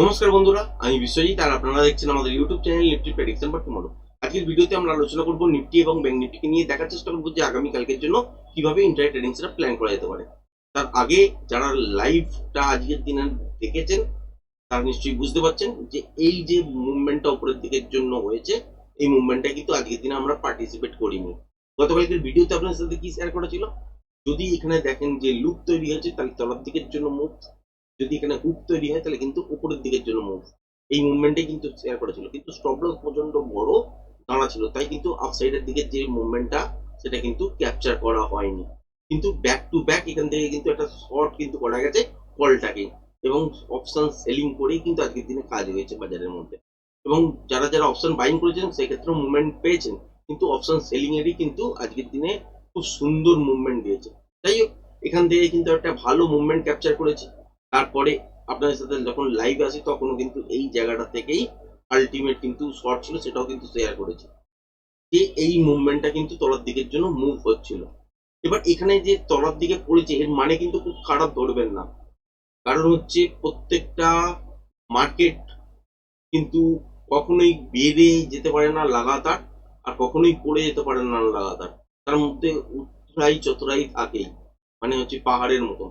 নমস্কার বন্ধুরা, আমি বিশ্বজিৎ, আর আপনারা দেখছেন আমাদের ইউটিউব চ্যানেল নিফটি প্রেডিকশন বা টুমরো আজকের ভিডিওতে আমরা আলোচনা করব নিফটি এবং ব্যাংক নিফটিকে নিয়ে দেখার চেষ্টা করব যে আগামী কালকের জন্য কীভাবে ইন্টারনেট ট্রেডিং সেটা প্ল্যান করা যেতে পারে। তার আগে যারা লাইভটা আজকের দিনে দেখেছেন, তারা নিশ্চয়ই বুঝতে পারছেন যে এই যে মুভমেন্টটা উপরের দিকের জন্য হয়েছে, এই মুভমেন্টটা কিন্তু আজকের দিনে আমরা পার্টিসিপেট করিনি। গতকালকের ভিডিওতে আপনার সাথে কি শেয়ার করা ছিল? যদি এখানে দেখেন যে লুপ তৈরি হয়েছে, তাহলে তলার দিকের জন্য মুভ যদি এখানে হুক তৈরি হয়, তাহলে কিন্তু উপরের দিকের জন্য মুভ এই মুভমেন্টে কিন্তু শেয়ার করেছিল কিন্তু স্টপ লস প্রচণ্ড বড় দাঁড়া ছিল। তাই কিন্তু আফসাইডের দিকে যে মুভমেন্টটা সেটা কিন্তু ক্যাপচার করা হয়নি। কিন্তু ব্যাক টু ব্যাক এখান থেকে কিন্তু একটা শর্ট কিন্তু করা গেছে কলটাকে এবং অপশন সেলিং করেই কিন্তু আজকের দিনে কাজ হয়েছে বাজারের মধ্যে। এবং যারা যারা অপশন বাইং করেছেন সেক্ষেত্রে মুভমেন্ট পেয়েছেন। কিন্তু অপশন সেলিং এরই কিন্তু আজকের দিনে খুব সুন্দর মুভমেন্ট দিয়েছে। যাই হোক, এখান থেকে কিন্তু একটা ভালো মুভমেন্ট ক্যাপচার করেছে। তারপরে আপনাদের সাথে যখন লাইভ আসি, তখনও কিন্তু এই জায়গাটা থেকেই আলটিমেট কিন্তু শর্ট ছিল, সেটাও কিন্তু শেয়ার করেছে। যে এই মুভমেন্টটা কিন্তু তলার দিকের জন্য মুভ হচ্ছিল। এবার এখানে যে তলার দিকে পড়েছে, এর মানে কিন্তু খুব খারাপ ধরবেন না। কারণ হচ্ছে প্রত্যেকটা মার্কেট কিন্তু কখনোই বেড়ে যেতে পারে না লাগাতার, আর কখনোই পড়ে যেতে পারে না লাগাতার। তার মধ্যে উতরাই চতরাই থাকেই মানে হচ্ছে পাহাড়ের মতো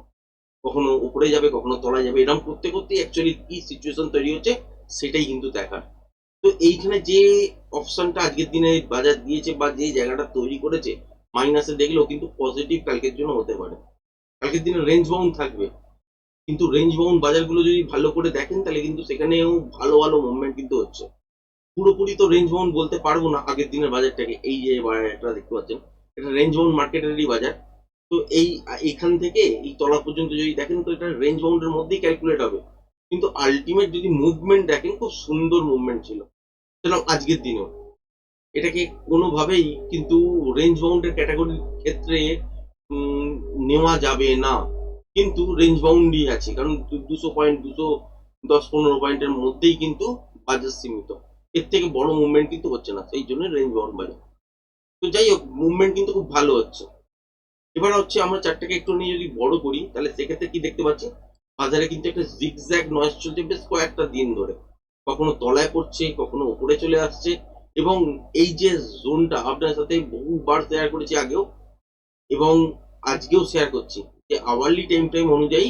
কখনো উপরে যাবে, কখনো তলায় যাবে এরকম করতে করতে অ্যাকচুয়ালি কি সিচুয়েশন তৈরি হচ্ছে, সেটাই কিন্তু দেখার। তো এইখানে যে অপশনটা আজকের দিনে বাজার দিয়েছে বা যে জায়গাটা তৈরি করেছে মাইনাসে দেখলেও কিন্তু পজিটিভ কালকের জন্য হতে পারে। কালকের দিনে রেঞ্জ বাউন্ড থাকবে। কিন্তু রেঞ্জ বাউন্ড বাজারগুলো যদি ভালো করে দেখেন, তাহলে কিন্তু সেখানেও ভালো ভালো মুভমেন্ট কিন্তু হচ্ছে। পুরোপুরি তো রেঞ্জ বাউন্ড বলতে পারব না আগের দিনের বাজারটাকে। এই যে বাজারটা দেখতে পাচ্ছেন, এটা রেঞ্জ বাউন্ড মার্কেটেরই বাজার। তো এই, এখান থেকে এই তলা পর্যন্ত যদি দেখেন, তো এটা রেঞ্জ বাউন্ডের মধ্যেই ক্যালকুলেট হবে। কিন্তু আলটিমেট যদি মুভমেন্ট দেখেন, খুব সুন্দর মুভমেন্ট ছিল। সেরকম আজকের দিনেও। এটাকে কোনোভাবেই কিন্তু রেঞ্জ বাউন্ডের ক্যাটাগরির ক্ষেত্রে নেওয়া যাবে না। কিন্তু রেঞ্জ বাউন্ডই আছে। কারণ দুশো পয়েন্ট দুশো দশ, পনেরো পয়েন্টের মধ্যেই কিন্তু বাজার সীমিত। এর থেকে বড় মুভমেন্ট কিন্তু হচ্ছে না। সেই জন্য রেঞ্জ বাউন্ড বাজার। তো যাই হোক মুভমেন্ট কিন্তু খুব ভালো হচ্ছে। এবার হচ্ছে আমরা চারটাকে একটু নিয়ে যদি বড় করি, তাহলে সেক্ষেত্রে কি দেখতে পাচ্ছি? বাজারে কিন্তু একটা জিগজ্যাগ নয়েজ চলছে বেশ কয়েকটা দিন ধরে। কখনো তলায় পড়ছে, কখনো উপরে চলে আসছে এবং এই যে জোনটা আপনার সাথে বহুবার শেয়ার করেছি আগেও এবং আজকেও শেয়ার করছি যে আওয়ারলি টাইম টাইম অনুযায়ী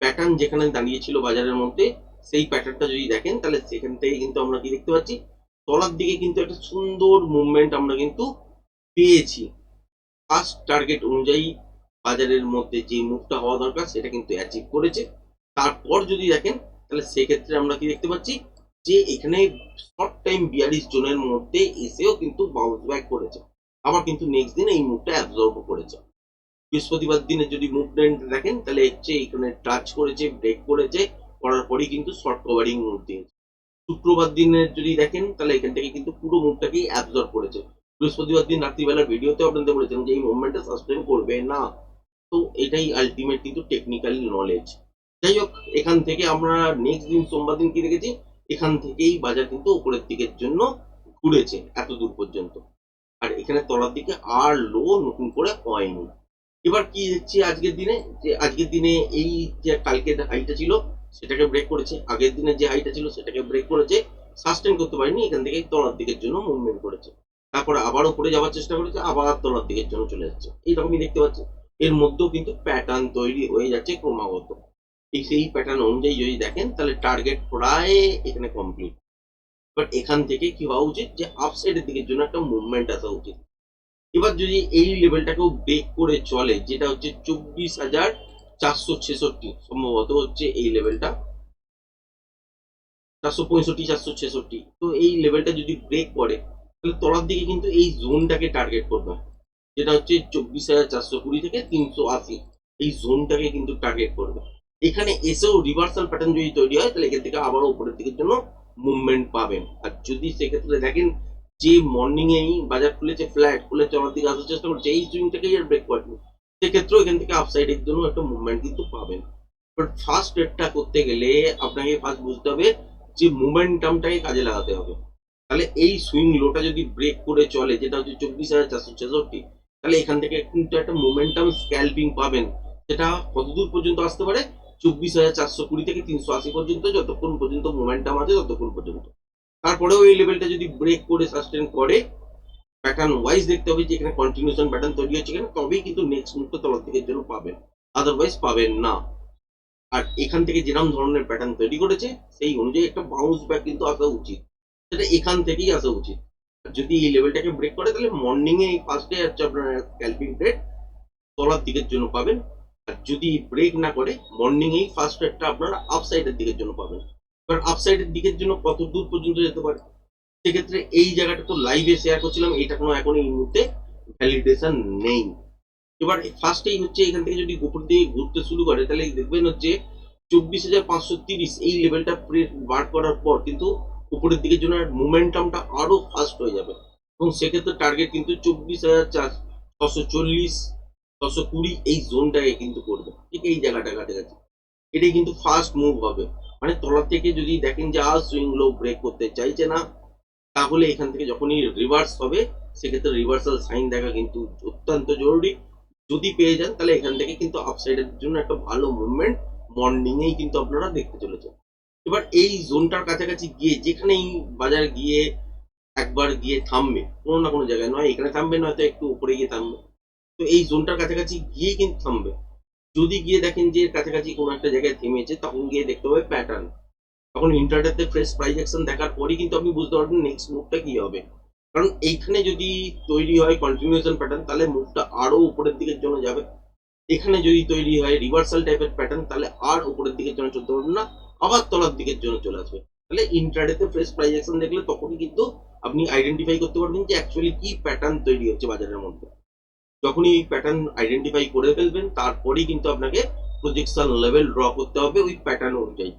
প্যাটার্ন যেখানে দাঁড়িয়েছিল বাজারের মধ্যে, সেই প্যাটার্নটা যদি দেখেন, তাহলে সেখান থেকে কিন্তু আমরা কি দেখতে পাচ্ছি? তলার দিকে কিন্তু একটা সুন্দর মুভমেন্ট আমরা কিন্তু পেয়েছি। ফার্স্ট টার্গেট অনুযায়ী বাজারের মধ্যে যে মুভটা হওয়া দরকার সেটা কিন্তু অ্যাচিভ করেছে। তারপর যদি দেখেন, তাহলে সেক্ষেত্রে আমরা কি দেখতে পাচ্ছি যে এখানে শর্ট টাইম বিয়াল্লিশ জনের মধ্যে এসেও কিন্তু বাউন্স ব্যাক করেছে। আবার কিন্তু নেক্সট দিন এই মুভটা অ্যাবজর্ব করেছে। বৃহস্পতিবার দিনে যদি মুভমেন্ট দেখেন, তাহলে হচ্ছে এখানে টাচ করেছে ব্রেক করেছে, করার পরেই কিন্তু শর্ট কভারিং মুভ দিয়েছে। শুক্রবার দিনে যদি দেখেন, তাহলে এখান থেকে কিন্তু পুরো মুভটাকেই অ্যাবজর্ব করেছে। বৃহস্পতিবার দিন রাত্রিবেলার ভিডিওতে আপনাদের বলেছেন যে এই মুভমেন্টটা সাসপেন্ড করবে না। তো এটাই আলটিমেট কিন্তু টেকনিক্যাল নলেজ যাই হোক, এখান থেকে আমরা নেক্সট দিন সোমবার দিন কি দেখেছি? এখান থেকেই বাজার কিন্তু উপরের দিকের জন্য ঘুরেছে, এত দূর পর্যন্ত। আর এখানে তলার দিকে আর লো নতুন করে হয়নি এবার কি দেখছি আজকের দিনে? যে আজকের দিনে এই যে কালকের হাইটা ছিল, সেটাকে ব্রেক করেছে। আগের দিনে যে হাইটা ছিল, সেটাকে ব্রেক করেছে। সাস্টেন করতে পারেনি, এখান থেকে তলার দিকের জন্য মুভমেন্ট করেছে। তারপরে আবার উপরে যাওয়ার চেষ্টা করেছে, আবার তলার দিকের জন্য চলে যাচ্ছে। এইরকমই দেখতে পাচ্ছি। এর মধ্যেও কিন্তু প্যাটার্ন তৈরি হয়ে যাচ্ছে ক্রমাগত। এই সেই প্যাটার্ন অনুযায়ী যদি দেখেন, তাহলে টার্গেট প্রায় এখানে কমপ্লিট বাট এখান থেকে কি হওয়া উচিত? যে আপসাইডের দিকের জন্য একটা মুভমেন্ট আসা উচিত। এবার যদি এই লেভেলটাকেও ব্রেক করে চলে, যেটা হচ্ছে চব্বিশ হাজার চারশো ছেষট্টি, সম্ভবত হচ্ছে এই লেভেলটা চারশো পঁয়ষট্টি, চারশো ছেষট্টি। তো এই লেভেলটা যদি ব্রেক করে তলার দিকে কিন্তু এই জোনটাকে টার্গেট করবে যেটা হচ্ছে চব্বিশ হাজার চারশো কুড়ি থেকে তিনশো আশি। এই জোনটাকে কিন্তু টার্গেট করবে। এখানে এসেও রিভার্সাল প্যাটার্ন যদি তৈরি হয়, তাহলে এখান থেকে আবারও উপরের দিকের জন্য মুভমেন্ট পাবেন। আর যদি সেক্ষেত্রে দেখেন যে মর্নিং এই বাজার খুলেছে ফ্ল্যাট খুলেছে চলার দিকে আসার চেষ্টা করছে, এই সুইংটাকেই আর ব্রেক করেনি। সেক্ষেত্রেও এখান থেকে আপসাইডের জন্য একটা মুভমেন্ট কিন্তু পাবেন। বাট ফার্স্ট রেটটা করতে গেলে আপনাকে ফার্স্ট বুঝতে হবে যে মোমেন্টামটাকে কাজে লাগাতে হবে। তাহলে এই সুইং লোটা যদি ব্রেক করে চলে, যেটা হচ্ছে চব্বিশ হাজার চারশো ছেষট্টি, তাহলে এখান থেকে কিন্তু একটা মোমেন্টাম স্ক্যালপিং পাবেন। সেটা কতদূর পর্যন্ত আসতে পারে? চব্বিশ হাজার চারশো কুড়ি থেকে তিনশো আশি পর্যন্ত, যতক্ষণ পর্যন্ত মোমেন্টাম আছে, ততক্ষণ পর্যন্ত। তারপরেও এই লেভেলটা যদি ব্রেক করে সাস্টেন করে প্যাটার্ন ওয়াইজ দেখতে হবে যে এখানে কন্টিনিউশন প্যাটার্ন তৈরি হচ্ছে কিনা, তবেই কিন্তু নেক্সট মুহূর্তে তলার দিকের জন্য পাবেন। আদারওয়াইজ পাবেন না। আর এখান থেকে যেরকম ধরনের প্যাটার্ন তৈরি করেছে, সেই অনুযায়ী একটা বাউন্স ব্যাক কিন্তু আসা উচিত। সেটা এখান থেকেই আসা উচিত। যদি এই লেভেলটাকে ব্রেক করে, তাহলে মর্নিং এ ফার্স্টে হচ্ছে আপনার স্ক্যালপিং ট্রেড তলার দিকের জন্য পাবেন। আর যদি ব্রেক না করে মর্নিং এই ফার্স্ট ট্রেডটা আপনারা আপসাইডের দিকের জন্য পাবেন। কারণ আপসাইডের দিকের জন্য কত দূর পর্যন্ত যেতে পারে? সেক্ষেত্রে এই জায়গাটা তো লাইভে শেয়ার করছিলাম এটা কোনো এখন এই মুহূর্তে ভ্যালিডেশন নেই। এবার ফার্স্টেই হচ্ছে এখান থেকে যদি উপর দিয়ে ঘুরতে শুরু করে, তাহলে দেখবেন হচ্ছে চব্বিশ হাজার পাঁচশো তিরিশ এই লেভেলটা বার করার পর কিন্তু উপরের দিকের জন্য মোমেন্টামটা আরও ফাস্ট হয়ে যাবে। এবং সেক্ষেত্রে টার্গেট কিন্তু চব্বিশ হাজার চার, ছশো চল্লিশ, ছশো কুড়ি এই জোনটাকে কিন্তু করবে। ঠিক এই জায়গাটা কাছাকাছি। এটাই কিন্তু ফার্স্ট মুভ হবে। মানে তলার থেকে যদি দেখেন যে আর সুইং লো ব্রেক করতে চাইছে না, তাহলে এখান থেকে যখনই রিভার্স হবে, সেক্ষেত্রে রিভার্সাল সাইন দেখা কিন্তু অত্যন্ত জরুরি। যদি পেয়ে যান, তাহলে এখান থেকে কিন্তু আপসাইডের জন্য একটা ভালো মুভমেন্ট মর্নিং এই কিন্তু আপনারা দেখতে চলেছেন। এবার এই জোনটার কাছাকাছি গিয়ে, যেখানেই বাজার গিয়ে একবার গিয়ে থামবে, কোনো না কোনো জায়গায়, নয় এখানে থামবে, নয়তো একটু উপরে গিয়ে থামবে। তো এই জোনটার কাছাকাছি গিয়ে কিন্তু থামবে। যদি গিয়ে দেখেন যে কাছাকাছি কোনো একটা জায়গায় থেমেছে, তখন গিয়ে দেখতে হবে প্যাটার্ন তখন ইন্টারনেটে ফ্রেশ প্রাইস অ্যাকশন দেখার পরই কিন্তু আপনি বুঝতে পারবেন নেক্সট মুভটা কি হবে। কারণ এইখানে যদি তৈরি হয় কন্টিনিউশন প্যাটার্ন তাহলে মুভটা আরও উপরের দিকের জন্য যাবে। এখানে যদি তৈরি হয় রিভার্সাল টাইপের প্যাটার্ন তাহলে আর উপরের দিকের জন্য চলতে পারবে না। আবার তলার দিকের জন্য চলে আসবে। তাহলে ইন্টারডেতে ফ্রেশ প্রাইস অ্যাকশন দেখলে তখনই কিন্তু আপনি আইডেন্টিফাই করতে পারবেন যে অ্যাকচুয়ালি কি প্যাটার্ন তৈরি হচ্ছে বাজারের মধ্যে। যখনই এই প্যাটার্ন আইডেন্টিফাই করে ফেলবেন, তারপরেই কিন্তু আপনাকে প্রজেকশন লেভেল ড্র করতে হবে ওই প্যাটার্ন অনুযায়ী।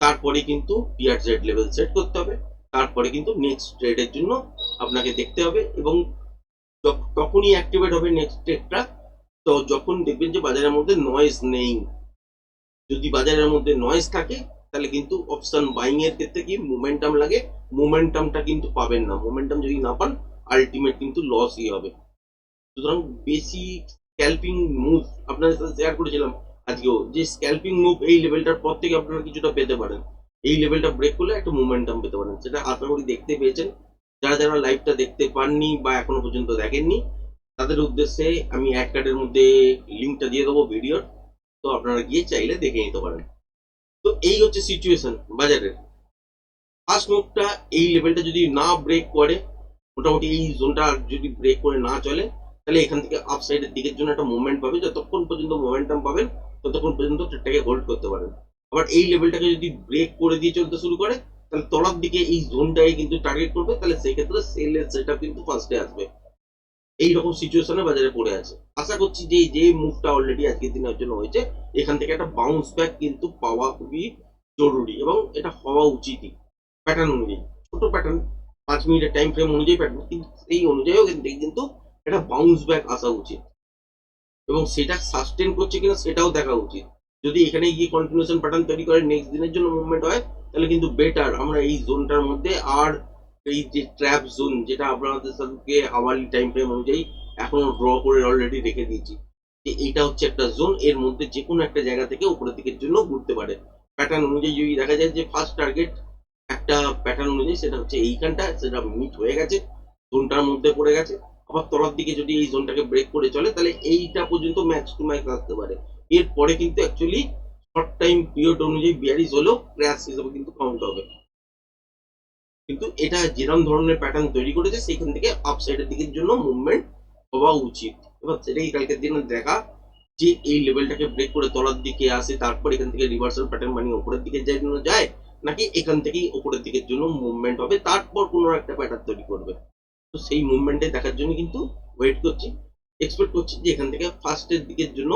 তারপরে কিন্তু পিআর জেড লেভেল সেট করতে হবে। তারপরে কিন্তু নেক্সট ট্রেডের জন্য আপনাকে দেখতে হবে এবং তখনই অ্যাক্টিভেট হবে নেক্সট ট্রেডটা তো যখন দেখবেন যে বাজারের মধ্যে নয়েজ নেই যদি বাজারের মধ্যে নয়েজ থাকে, তাহলে কিন্তু অপশন বাইং এর ক্ষেত্রে কি মোমেন্টাম লাগে মোমেন্টামটা কিন্তু পাবেন না। মোমেন্টাম যদি না পান আলটিমেট কিন্তু লসই হবে। সুতরাং বেশি স্ক্যাল্পিং মুভ আপনাদের সাথে শেয়ার করেছিলাম আজকেও, যে স্ক্যাল্পিং মুভ এই লেভেলটার পর থেকে আপনারা কিছুটা পেতে পারেন। এই লেভেলটা ব্রেক করলে একটা মোমেন্টাম পেতে পারেন। সেটা আশা করি দেখতে পেয়েছেন। যারা যারা লাইভটা দেখতে পাননি বা এখনও পর্যন্ত দেখেননি, তাদের উদ্দেশ্যে আমি অ্যাড কার্ডের মধ্যে লিঙ্কটা দিয়ে দেবো ভিডিওর। তো আপনারা গিয়ে চাইলে দেখে নিতে পারেন। তো এই হচ্ছে সিচুয়েশন বাজারের। ফার্স্ট মুভটা এই লেভেলটা যদি না ব্রেক করে, মোটামুটি এই জোনটা যদি ব্রেক করে না চলে, তাহলে এখান থেকে আপ সাইডের দিকের জন্য একটা মুভমেন্ট পাবে যতক্ষণ পর্যন্ত মোমেন্টাম পাবেন, ততক্ষণ পর্যন্ত ট্রেডটাকে হোল্ড করতে পারেন। আবার এই লেভেলটাকে যদি ব্রেক করে দিয়ে চলতে শুরু করে, তাহলে তলার দিকে এই জোনটাকে কিন্তু টার্গেট করবে। তাহলে সেক্ষেত্রে সেলের সেটা কিন্তু ফার্স্টে আসবে। এই রকম সিচুয়েশনে বাজারে পড়ে আছে। আশা করছি যে যে মুভটা অলরেডি আজকের দিনের জন্য হয়েছে, এখান থেকে একটা বাউন্স ব্যাক কিন্তু পাওয়া খুবই জরুরি এবং এটা হওয়া উচিতই। প্যাটার্ন অনুযায়ী, ছোট প্যাটার্ন পাঁচ মিনিটের টাইম ফ্রেম অনুযায়ী প্যাটার্ন কিন্তু সেই অনুযায়ীও কিন্তু কিন্তু একটা বাউন্স ব্যাক আসা উচিত। এবং সেটা সাস্টেন করছে কিনা সেটাও দেখা উচিত। যদি এখানে গিয়ে কন্টিনিউশন প্যাটার্ন তৈরি করে নেক্সট দিনের জন্য মুভমেন্ট হয়, তাহলে কিন্তু বেটার আমরা এই জোনটার মধ্যে আর এই যে ট্র্যাপ জোন যেটা আপনাদের সাথে আওয়ারলি টাইম ফ্রেম অনুযায়ী এখনও ড্র করে অলরেডি রেখে দিয়েছি, যে এইটা হচ্ছে একটা জোন এর মধ্যে যে কোনো একটা জায়গা থেকে উপরের দিকের জন্য ঘুরতে পারে। প্যাটার্ন অনুযায়ী যদি দেখা যায় যে ফার্স্ট টার্গেট একটা প্যাটার্ন অনুযায়ী সেটা হচ্ছে এইখানটা, সেটা মিট হয়ে গেছে জোনটার মধ্যে পড়ে গেছে। আবার তলার দিকে যদি এই জোনটাকে ব্রেক করে চলে, তাহলে এইটা পর্যন্ত ম্যাক্স টু ম্যাক্স আসতে পারে। এরপরে কিন্তু অ্যাকচুয়ালি শর্ট টাইম পিরিয়ড অনুযায়ী বিয়ারিজ হলেও ক্র্যাশ হিসেবে কিন্তু কাউন্ট হবে। কিন্তু এটা যেরকম ধরনের প্যাটার্ন তৈরি করেছে সেখান থেকে আপসাইডের দিকের জন্য মুভমেন্ট হওয়া উচিত। এবার সেটাই কালকের দিনে দেখা যে এই লেভেলটাকে ব্রেক করে তলার দিকে আসে, তারপর এখান থেকে রিভার্সাল প্যাটার্ন বানিয়ে উপরের দিকে যায় যায়, নাকি এখান থেকেই উপরের দিকের জন্য মুভমেন্ট হবে, তারপর কোনো একটা প্যাটার্ন তৈরি করবে। তো সেই মুভমেন্টে দেখার জন্য কিন্তু ওয়েট করছি এক্সপেক্ট করছি যে এখান থেকে ফার্স্টের দিকের জন্য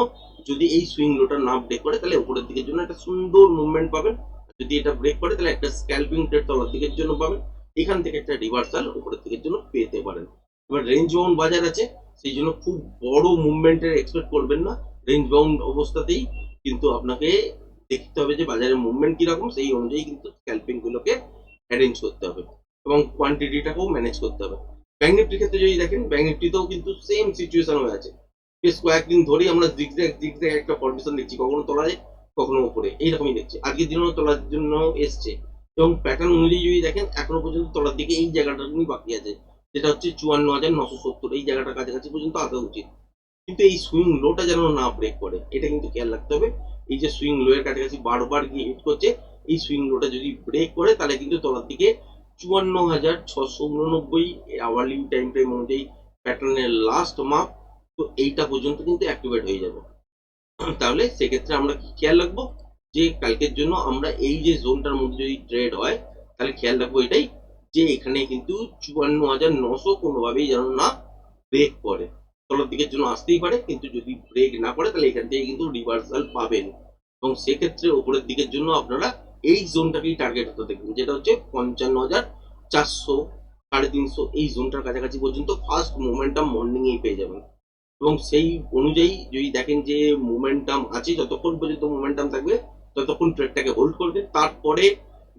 যদি এই সুইং লোটা না ব্রেক করে, তাহলে উপরের দিকের জন্য একটা সুন্দর মুভমেন্ট পাবেন। যদি এটা ব্রেক করে, তাহলে একটা স্ক্যালপিং ট্রেড তলার দিকের জন্য পাবেন। এখান থেকে একটা রিভার্সাল উপরের দিকের জন্য পেতে পারেন। এবার রেঞ্জ বাউন্ড বাজার আছে, সেই জন্য খুব বড় মুভমেন্টের এক্সপেক্ট করবেন না। রেঞ্জ বাউন্ড অবস্থাতেই কিন্তু আপনাকে দেখতে হবে যে বাজারের মুভমেন্ট কীরকম, সেই অনুযায়ী কিন্তু স্ক্যালপিং গুলোকে অ্যারেঞ্জ করতে হবে এবং কোয়ান্টিটিটাকেও ম্যানেজ করতে হবে। ব্যাঙ্ক নিফটির ক্ষেত্রে যদি দেখেন ব্যাঙ্ক নিফটিতেও কিন্তু সেম সিচুয়েশন হয়ে আছে। বেশ কয়েকদিন ধরেই আমরা জিগজ্যাগ জিগজ্যাগ একটা ফরমেশন দেখছি, কখনো তলায় কখনো উপরে এইরকমই দেখছে। আজকের দিনও তোলার জন্য এসছে। এবং প্যাটার্ন অনুযায়ী যদি দেখেন, এখনও পর্যন্ত তলার দিকে এই জায়গাটা বাকি আছে। যেটা হচ্ছে চুয়ান্ন হাজার নশো সত্তর, এই জায়গাটার কাছাকাছি পর্যন্ত আসা উচিত। কিন্তু এই সুইং লোটা যেন না ব্রেক করে, এটা কিন্তু খেয়াল রাখতে হবে। এই যে সুইং লো এর কাছাকাছি বারবার গিয়ে হিট করছে, এই সুইং লোটা যদি ব্রেক করে, তাহলে কিন্তু তলার দিকে চুয়ান্ন হাজার ছশো উননব্বই আওয়ারলি টাইম ফ্রেম অনুযায়ী প্যাটার্নের লাস্ট মাপ তো এইটা পর্যন্ত কিন্তু অ্যাক্টিভেট হয়ে যাবে। তাহলে সেক্ষেত্রে আমরা কি খেয়াল রাখব? যে কালকের জন্য আমরা এই যে জোনটার মধ্যে যদি ট্রেড হয়, তাহলে খেয়াল রাখব এটাই যে এখানে কিন্তু চুয়ান্ন হাজার নশো কোনোভাবেই যেন না ব্রেক করে তলার দিকের জন্য আসতেই পারে, কিন্তু যদি ব্রেক না করে তাহলে এখান থেকে কিন্তু রিভার্সাল পাবেন। এবং সেক্ষেত্রে ওপরের দিকের জন্য আপনারা এই জোনটাকেই টার্গেট হতে দেখবেন, যেটা হচ্ছে পঞ্চান্ন হাজার চারশো সাড়ে তিনশো এই জোনটার কাছাকাছি পর্যন্ত ফার্স্ট মোমেন্টাম মর্নিংয়েই পেয়ে যাবেন। এবং সেই অনুযায়ী যদি দেখেন যে মোমেন্টাম আছে, যতক্ষণ পর্যন্ত মোমেন্টাম থাকবে, ততক্ষণ ট্রেডটাকে হোল্ড করবে। তারপরে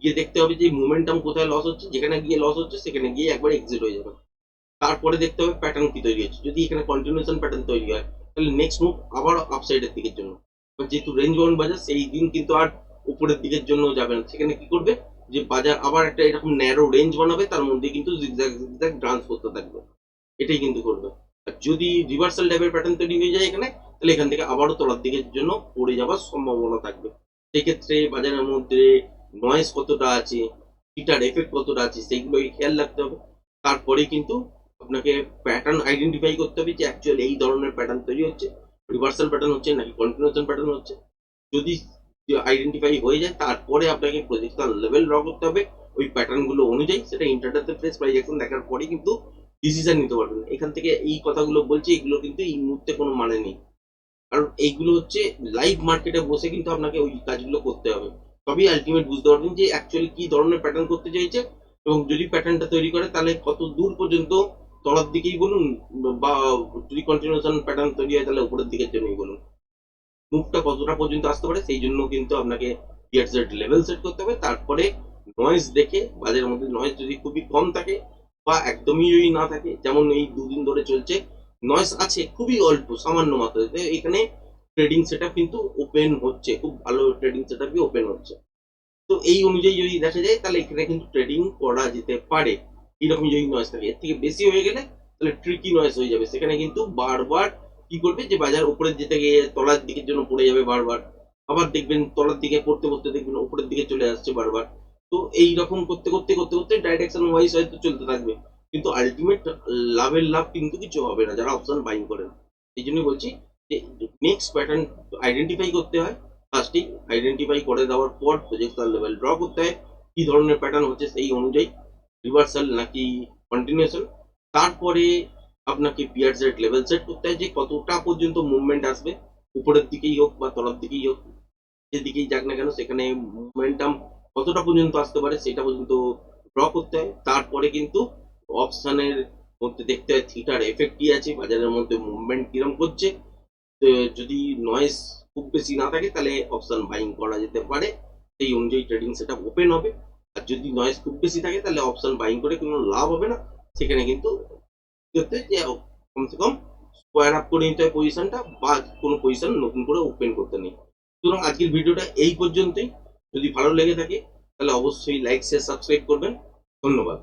গিয়ে দেখতে হবে যে মোমেন্টাম কোথায় লস হচ্ছে, যেখানে গিয়ে লস হচ্ছে, সেখানে গিয়ে একবার এক্সিট হয়ে যাবে। তারপরে দেখতে হবে প্যাটার্ন কি তৈরি হচ্ছে। যদি এখানে কন্টিনিউশন প্যাটার্ন তৈরি হয়, তাহলে নেক্সট মুভ আবার আপসাইডের দিকের জন্য। যেহেতু রেঞ্জ বাউন্ড বাজার, সেই দিন কিন্তু আর উপরের দিকের জন্য যাবে না। সেখানে কি করবে? যে বাজার আবার একটা এরকম ন্যারো রেঞ্জ বানাবে, তার মধ্যে কিন্তু জিগজ্যাগ ডান্স করতে থাকবে। এটাই কিন্তু করবে। যদি রিভার্সাল টাইপের প্যাটার্ন তৈরি হয়ে যায় এখানে, তাহলে এখান থেকে আবারও তলার দিকের জন্য পড়ে যাওয়ার সম্ভাবনা থাকবে। সেক্ষেত্রে বাজারের মধ্যে নয়েজ কতটা আছে হিটার এফেক্ট কতটা আছে সেইগুলোই খেয়াল রাখতে হবে। তারপরে কিন্তু আপনাকে প্যাটার্ন আইডেন্টিফাই করতে হবে যে অ্যাকচুয়ালি এই ধরনের প্যাটার্ন তৈরি হচ্ছে। রিভার্সাল প্যাটার্ন হচ্ছে নাকি কন্টিনিউশন প্যাটার্ন হচ্ছে? যদি আইডেন্টিফাই হয়ে যায়, তারপরে আপনাকে প্রজেকশন লেভেল ড্র করতে হবে। ওই প্যাটার্নগুলো অনুযায়ী সেটা ইন্টারনেটে ফ্রেশ প্রাইস অ্যাকশন দেখার পরে কিন্তু ডিসিশন নিতে পারবেন এখান থেকে এই কথাগুলো বলছি, এগুলো কিন্তু এই মুহূর্তে কোনো মানে নেই। কারণ এইগুলো হচ্ছে লাইভ মার্কেটে বসে কিন্তু আপনাকে ওই কাজগুলো করতে হবে। তবেই আলটিমেট বুঝতে পারবেন যে অ্যাকচুয়ালি কি ধরনের প্যাটার্ন করতে চাইছে এবং যদি প্যাটার্নটা তৈরি করে, তাহলে কত দূর পর্যন্ত তলার দিকেই বলুন বা যদি কন্টিনিউশন প্যাটার্ন তৈরি হয়, তাহলে উপরের দিকের জন্যই বলুন। মুভটা কতটা পর্যন্ত আসতে পারে, সেই জন্য কিন্তু আপনাকে পিয়ারসেট লেভেল সেট করতে হবে। তারপরে নয়েজ দেখে, বাজারের মধ্যে নয়েজ যদি খুবই কম থাকে বা একদমই যদি না থাকে, যেমন এই দুদিন ধরে চলছে নয়েজ আছে খুবই অল্প, সামান্য মাত্রাতে এখানে ট্রেডিং সেটআপ কিন্তু ওপেন হচ্ছে, খুব ভালো ট্রেডিং সেটআপই ওপেন হচ্ছে। তো এই অনুযায়ী যদি দেখা যায়, তাহলে এখানে কিন্তু ট্রেডিং করা যেতে পারে। এরকম যদি নয়েজ থাকে, এর থেকে বেশি হয়ে গেলে তাহলে ট্রিকি নয়েজ হয়ে যাবে। সেখানে কিন্তু বারবার কি করবে যে, বাজার উপরের যেতে গিয়ে তলার দিকের জন্য পড়ে যাবে বারবার। আবার দেখবেন তলার দিকে পড়তে পড়তে দেখবেন উপরের দিকে চলে আসছে বারবার। তো এই রকম করতে করতে করতে করতে ডাইরেকশন ওয়াইজ হয়তো চলতে থাকবে। কিন্তু আলটিমেট লাভের লাভ কিন্তু কিছু হবে না, যারা অপশন বাইং করেন। এই জন্য বলছি যে নেক্সট প্যাটার্ন আইডেন্টিফাই করতে হয়। ফার্স্টেই আইডেন্টিফাই করে দেওয়ার পর প্রজেকশন লেভেল ড্র করতে হয়। কি ধরনের প্যাটার্ন হচ্ছে সেই অনুযায়ী রিভার্সাল নাকি কন্টিনিউশন তারপরে আপনাকে পিয়ার সেট লেভেল সেট করতে হয় যে কতটা পর্যন্ত মুভমেন্ট আসবে। উপরের দিকেই হোক বা তলার দিকেই হোক, যেদিকেই যাক না কেন সেখানে মুভমেন্টাম কতটা পর্যন্ত আসতে পারে সেটা পর্যন্ত ড্র করতে হয়। তারপরে কিন্তু অপশানের মধ্যে দেখতে হয় থিটার এফেক্ট কি আছে, বাজারের মধ্যে মুভমেন্ট কিরম করছে। যদি নয়েজ খুব বেশি না থাকে তাহলে অপশান বাইং করা যেতে পারে। সেই অনুযায়ী ট্রেডিং সেটা ওপেন হবে। আর যদি নয়েজ খুব বেশি থাকে তাহলে অপশান বাইং করে কোনো লাভ হবে না। সেখানে কিন্তু যে কমসে কম স্কোয়ার আপ করে নিতে হয় পজিশনটা বা কোনো পজিশন নতুন করে ওপেন করতে নেই। সুতরাং আজকের ভিডিওটা এই পর্যন্তই। যদি ভালো লেগে থাকে তাহলে অবশ্যই লাইক শেয়ার সাবস্ক্রাইব করবেন। ধন্যবাদ।